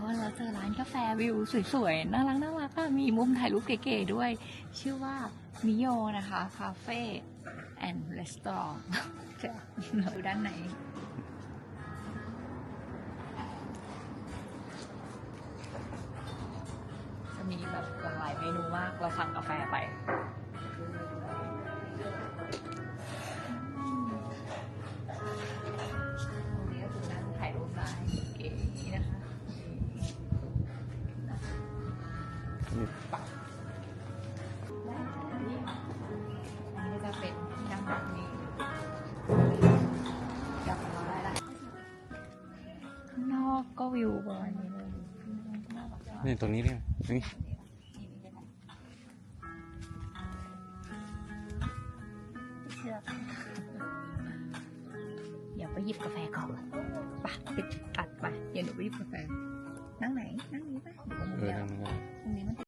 คนเราเจอร้านกาแฟวิวสวยๆ น่ารักน่ารักอะมีมุมถ่ายรูปเก๋ๆด้วย ชื่อว่ามิโยนะคะคาเฟ่แอนด์รีสตอร์จะดูด้านในจะมีแบบหลากหลายเมนูมาก เราสั่งกาแฟไป อันนี้ก็จะเป็นย่างแบบนี้กลับมาได้ละข้างนอกก็วิวประมาณนี้เลยนี่ตรงนี้เนี่ยนี่เชือกเดี๋ยวไปหยิบกาแฟก่อนไปะติดตัดไปเดี๋ยวหนูไปหยิบกาแฟนั่งไหน นั่งนี้ไปเออทางนี้